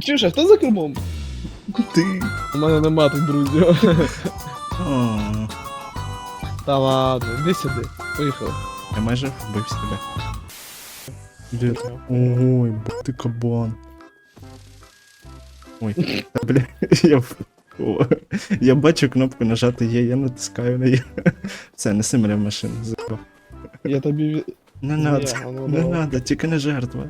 Чуєш, а хто за кермом? Ти. У мене нема тут друзів. Та ладно, іди сюди. Поїхали. я майже вбив себе. Де ти? Ой, б- ти кабан. Ой, та бля, я, в- О, я бачу кнопку нажати є, я натискаю на є. Все, неси мене в машину. заїбав. Я тобі. від- Не надо, ну, не давай. надо, тільки не жертва.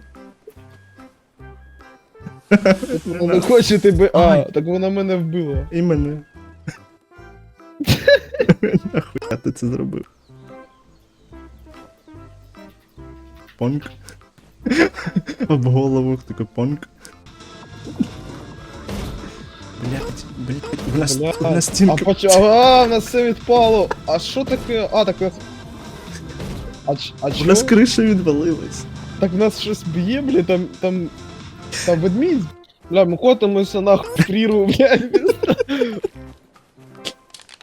Вона не хоче тебе. А, так вона мене вбила. І мене. Нахуя ти це зробив? Понк. Об голову, такий понк. Блять, блять, в нас, Бля, в нас А, стінка. поч... а, в нас все відпало. А що таке? А, так нас. А, ч- а У нас криша відвалилась. Так в нас щось б'є, бля, там, там, там ведмідь. Бля, ми котимося нахуй в прірву, блядь.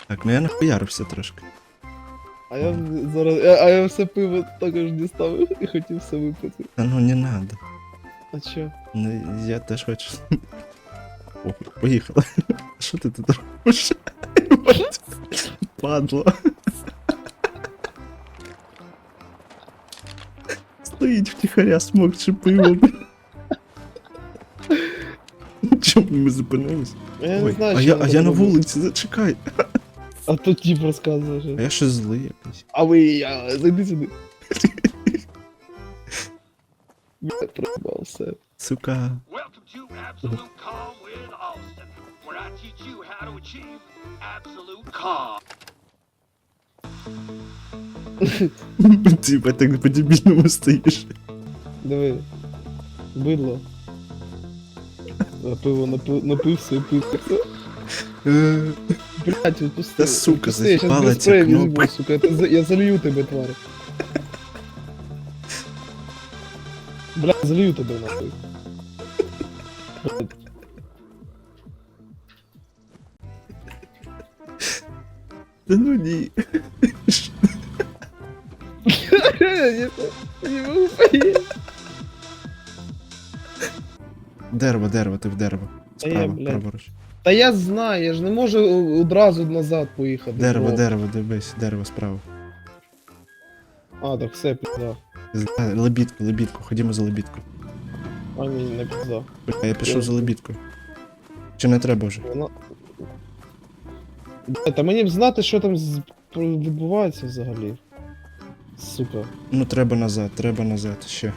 Так, ну я нахуярився трошки. А я зараз, а, я все пиво також дістав і хотів все випити. Та ну не надо. А чо? Ну, я теж хочу. Похуй, поїхали. Що ти тут робиш? Падло. Стоїть втіхаря, смокче пиво. Чому ми зупинились? Я не Ой, знаю, а що я, а я на вулиці, зачекай. А то тіп А я ще злий якийсь. А ви, я, зайди сюди. Я проїбав все. Сука. Welcome to Absolute Calm with Austin, where I teach you how to achieve absolute calm. Типа так по-дебільному стоїш. Диви. Бидло. А пиво напи- напився і пив. Е, Блять, відпусти. Та, сука, Відпусти, я щас заїбала без ця спрею візьму, кнопка. сука. Я, за- я залью тебе, тварь. Бля, залью тебе нахуй. Та ну ні. Я не- не могу поесть. Дерево, дерево, ти в дерево. Та я, Справа, блядь. праворуч. Та я знаю, я ж не можу о- одразу назад поїхати. Дерево, О. дерево, дивись, дерево справа. А, так все, пізда. З- а, Лебідку, лебідку, ходімо за лебідку. А, ні, не пізда. А я пішов за лебідкою. Чи не треба вже? Вона... Бля, Та мені б знати, що там з... відбувається взагалі. Сука. Ну треба назад, треба назад, ще.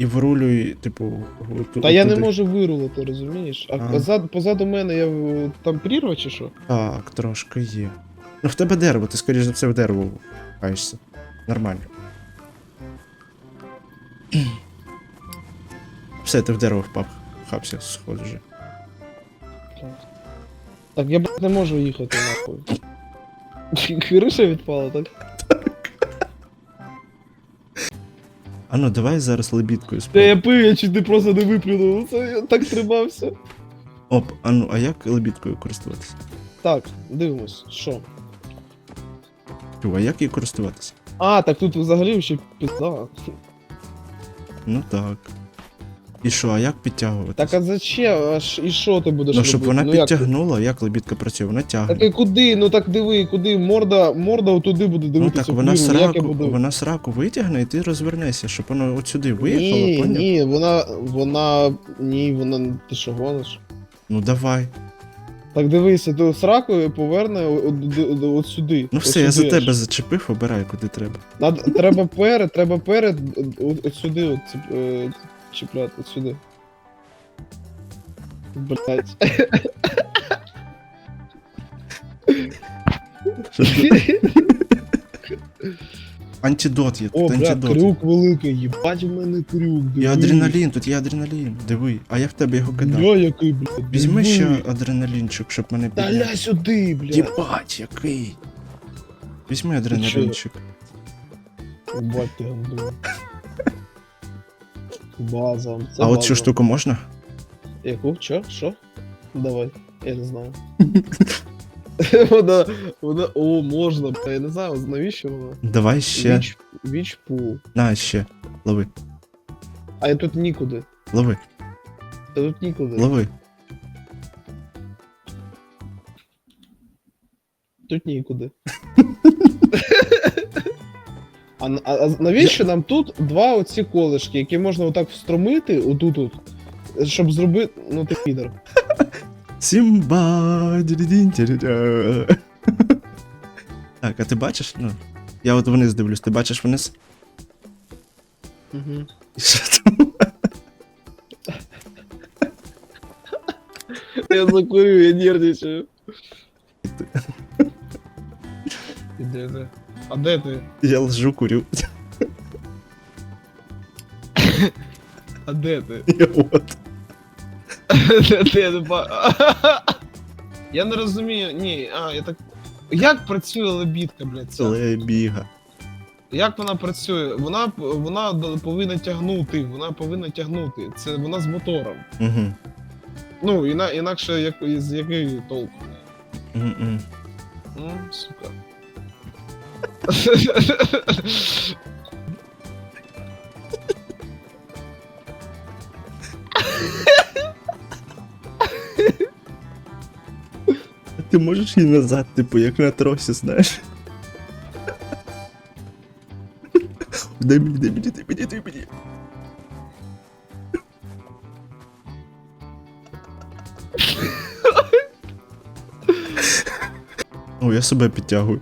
І вирулюй, типу, оту- Та я не можу вирулити, розумієш? А А. позад, позаду мене я в- там прірва чи що? Так, трошки є. Ну в тебе дерево, ти скоріш за все в дерево пхаєшся. Нормально. Все, ти в дерево впав. Хапся, сходи вже. Так я блядь, не можу їхати нахуй. Криша відпала, так? А ну давай зараз лебідкою Та спробуй. я пив, я чуть не просто не виплюнув. Це я так тримався. Оп, а ну, а як лебідкою користуватися? Так, дивимось, що? Чу, а як її користуватися? А, так тут взагалі ще пізда. Ну так. І що, а як підтягувати? Так а зачем? А і що ти будеш Ну, щоб робити? вона ну, як ти? підтягнула, як лебідка працює, вона тягне. Так і куди? Ну так диви, куди? Морда, морда отуди буде Ну дивитися. так вона вплив, як я сраку, буду. вона сраку витягне і ти розвернешся, щоб воно от сюди виїхало, Ні, поняв? ні, вона, вона, ні, вона, ти що гониш? Ну давай. Так дивися, ти сракою поверне от, от, от сюди. Ну все, я за аж. тебе зачепив, обирай, куди треба. Надо, треба перед, треба перед, от, от сюди, от, ціп- е, чіпляти, от сюди. Блять. Антидот є, О, тут бля, антидот. крюк великий, їбать в мене крюк, диви. І адреналін, тут є адреналін, диви, а я в тебе його кидав. Бля, який, блядь, Візьми диви. ще адреналінчик, щоб мене Та підняти. ля сюди, блядь. Єбать, який. Візьми адреналінчик. Ебать ти гандон. База. Це А от база. цю штуку можна? Яку? Чо? Що? Давай. Я не знаю. вона, вона, о, можна, бля, я не знаю, навіщо вона? Давай ще. Віч, віч пул. На, ще. Лови. А я тут нікуди. Лови. Та тут нікуди. Лови. Тут нікуди. А, а, а навіщо нам тут два оці колишки, які можна отак встромити отут, от, щоб зробити. Ну ти підер. Сімба. Так, а ти бачиш? Ну. Я от вниз дивлюсь, ти бачиш вниз? Угу. І що там? Я закурю, я нервничаю. Де ти? А де ти? Я лжу курю. А де ти? Я от. Де ти? Я не ба- Я не розумію, ні, а, я так. Як працює лебідка, блядь? ця? Це біга. Як вона працює? Вона, вона д- повинна тягнути, вона повинна тягнути. Це вона з мотором. Угу. Ну, іна, інакше як, з який толк? Угу. Ну, сука. Ти можеш її назад, типу, як на тросі, знаєш? Дай мені, дай мені, дай мені, дай мені. О, я себе підтягую.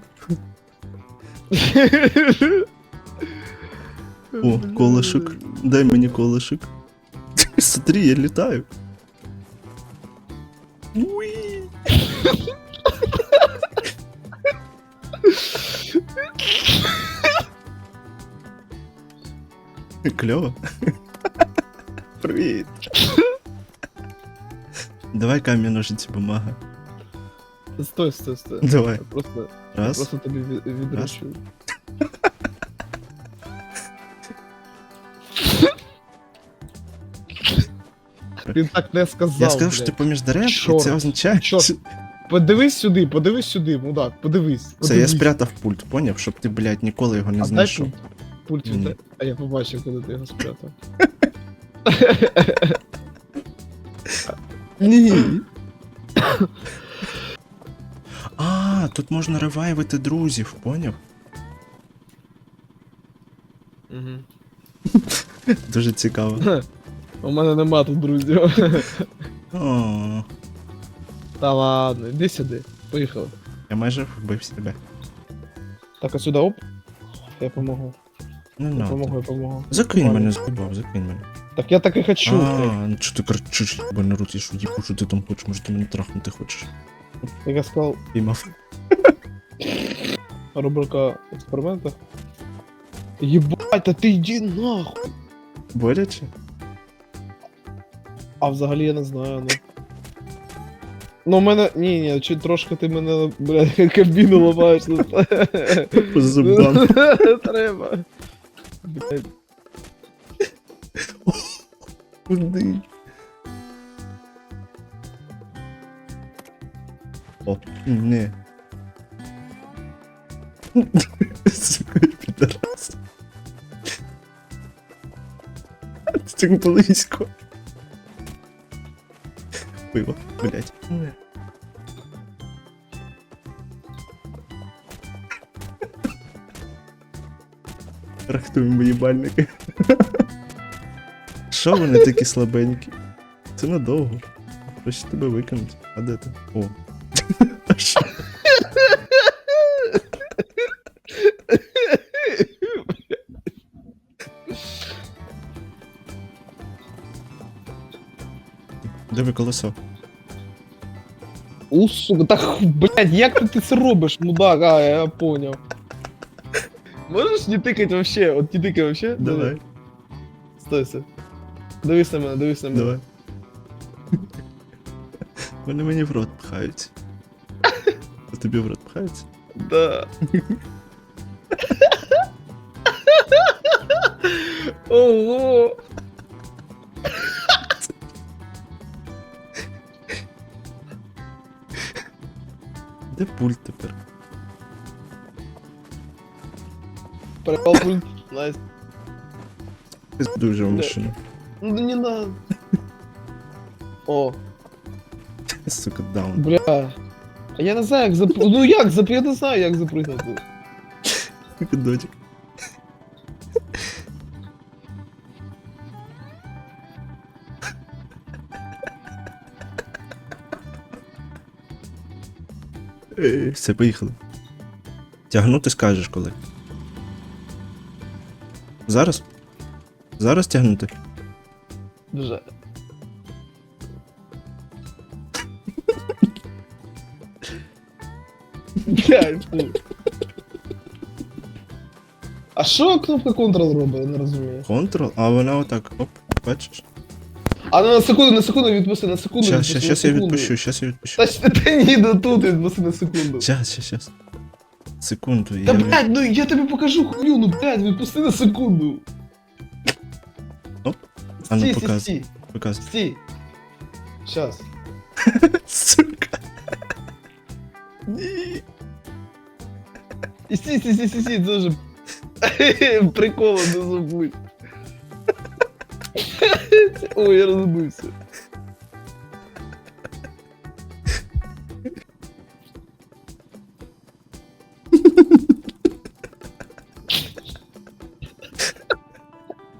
О, колишик. Дай мені колишик. Смотри, я літаю. Уі. Кльово. Привіт. Давай камінь, ножиці, бумага. Стой, стой, стой. Давай. Я Просто, Раз. просто тобі від- відрощую. Він так не сказав. Я сказав, що блядь. ти поміж дерев, і Чорт. це означає. Чорт. Подивись сюди, подивись сюди, мудак, подивись. Це я подивись. спрятав пульт, поняв, щоб ти, блядь, ніколи його не А дай знайшов. пульт. Пульт Ні. від... А я побачив, коли ти його спрятав. Ні. А, тут можна ревайвити друзів, поняв? Угу. Дуже цікаво. У мене нема тут друзів. О, Та ладно, іди сюди. Поїхали. я майже вбив себе. Так, а сюди оп. Я помогу. Не Я надо. помогу, я помогу. Закинь мене, збивав, закинь мене. Так я так і хочу. А, ну чого ти кричиш, бо не рот, я що їбу, що ти там хочеш, може ти мене трахнути хочеш. Як я сказав, Піймав. Рубрика експериментів. Єбать, та ти йди нахуй. Боляче? А взагалі я не знаю, ну. Ну, у мене. Ні, ні, чи трошки ти мене, блядь, кабіну ламаєш тут. По зубам. Треба. Блядь. Куди? О, не. Сука, підарас. Так близько. Пиво, блять. Рахтуємо їбальники. Що вони такі слабенькі? Це надовго. Проще тебе викинуть. А де ти? О. колесо. У, сука, так, блядь, як ти, це робиш, мудак, а, я понял. Можеш не тикать вообще? От не тикай вообще? Давай, Стой, стой. Дивись на мене, дивись на мене. давай. Вони мені в рот пхаються. А тобі в рот пхаються? Да. Ого! Де пульт тепер? Пропал пульт. Найс. Ти дуже в машину. Ну не надо. О, Сука, даун. бля. А я не знаю, як зап... Ну як зап... Я не знаю, як запригнути. Сука, Все, поїхали. Тягнути скажеш коли. Зараз? Зараз тягнути? Блядь, фу. А що кнопка Ctrl робить, я не розумію. Ctrl, а вона отак. Оп, бачиш? А ну на секунду, на секунду відпусти, на секунду Щас, відпусти, щас, щас я відпущу, щас я відпущу. Та, ж- та ні, да тут відпусти на секунду. Щас, щас, щас. Секунду, я... не- блядь, ну я тобі покажу хуйню, ну блядь, відпусти на секунду. Оп. А ну, Стій, стій, показуй. Показуй. стій. Щас. Сука. Ні. І стій, стій, стій, стій, дуже прикола не забудь. Ой, я розбився.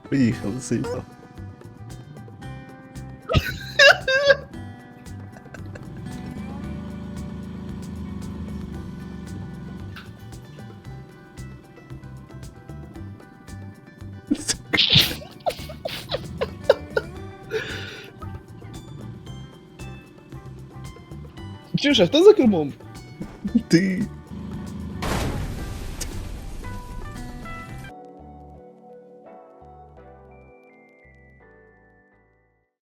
Поїхали, заїхав. Чуєш, а хто за кермом? Ти.